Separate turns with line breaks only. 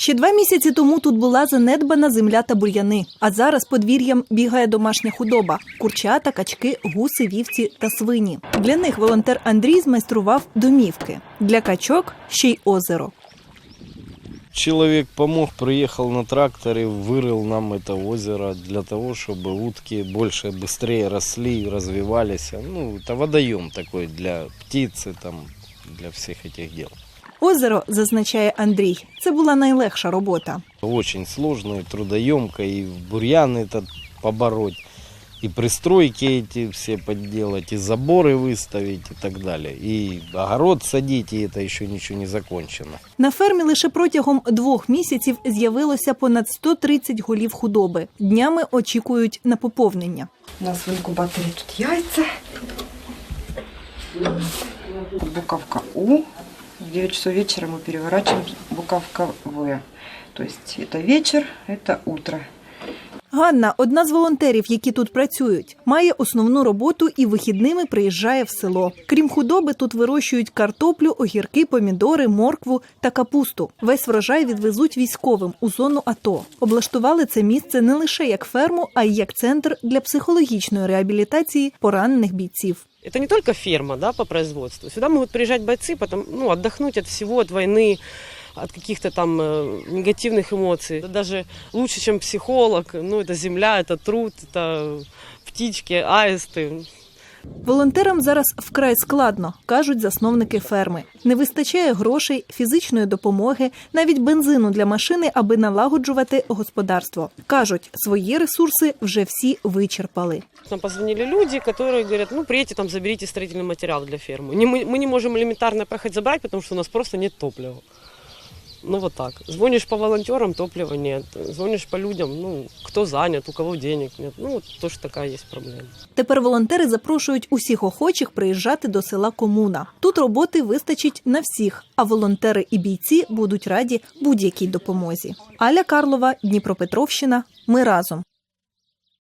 Ще два місяці тому тут була занедбана земля та бур'яни. А зараз подвір'ям бігає домашня худоба: курчата, качки, гуси, вівці та свині. Для них волонтер Андрій змайстрував домівки. Для качок ще й озеро.
Человек помог, приехал на тракторе, вырыл нам это озеро для того, чтобы утки больше, быстрее росли, развивались. Ну, это водоем такой для птицы, там, для всех этих дел.
Озеро, зазначає Андрій, це була найлегша робота.
Очень сложно и трудоемко, и бурьян этот побороть, и пристройки эти все подделать, и заборы выставить и так далее. И огород садить, и это еще ничего не закончено.
На фермі лише протягом двох місяців з'явилося понад 130 голів худоби. Днями очікують на поповнення.
У нас в инкубаторе тут яйца. Буковка У. В 9 часов вечера мы переворачиваем буковка В. То есть это вечер, это утро.
Ганна, одна з волонтерів, які тут працюють, має основну роботу і вихідними приїжджає в село. Крім худоби, тут вирощують картоплю, огірки, помідори, моркву та капусту. Весь врожай відвезуть військовим у зону АТО. Облаштували це місце не лише як ферму, а й як центр для психологічної реабілітації поранених бійців.
Это не только ферма да, по производству. Сюда могут приезжать бойцы, потом, ну, отдохнуть от всего, от войны, от каких-то там э, негативных эмоций. Это даже лучше, чем психолог. Ну, это земля, это труд, это птички, аисты.
Волонтерам зараз вкрай складно, кажуть засновники ферми. Не вистачає грошей, фізичної допомоги, навіть бензину для машини, аби налагоджувати господарство. кажуть, свої ресурси вже всі вичерпали.
Нам позвонили люди, которые говорят, ну, приедьте там, заберите строительный материал для фермы. Не, мы, мы не можем элементарно поехать забрать, потому что у нас просто нет топлива. Ну, вот так. Звонишь по волонтерам, топлива нет. Звонишь по людям, ну, кто занят, у кого денег нет. Ну, вот тоже такая есть проблема.
Тепер волонтери запрошують усіх охочих приїжджати до села Комуна. Тут роботи вистачить на всіх, а волонтери і бійці будуть раді будь-якій допомозі. Аля Карлова, Дніпропетровщина. Ми разом.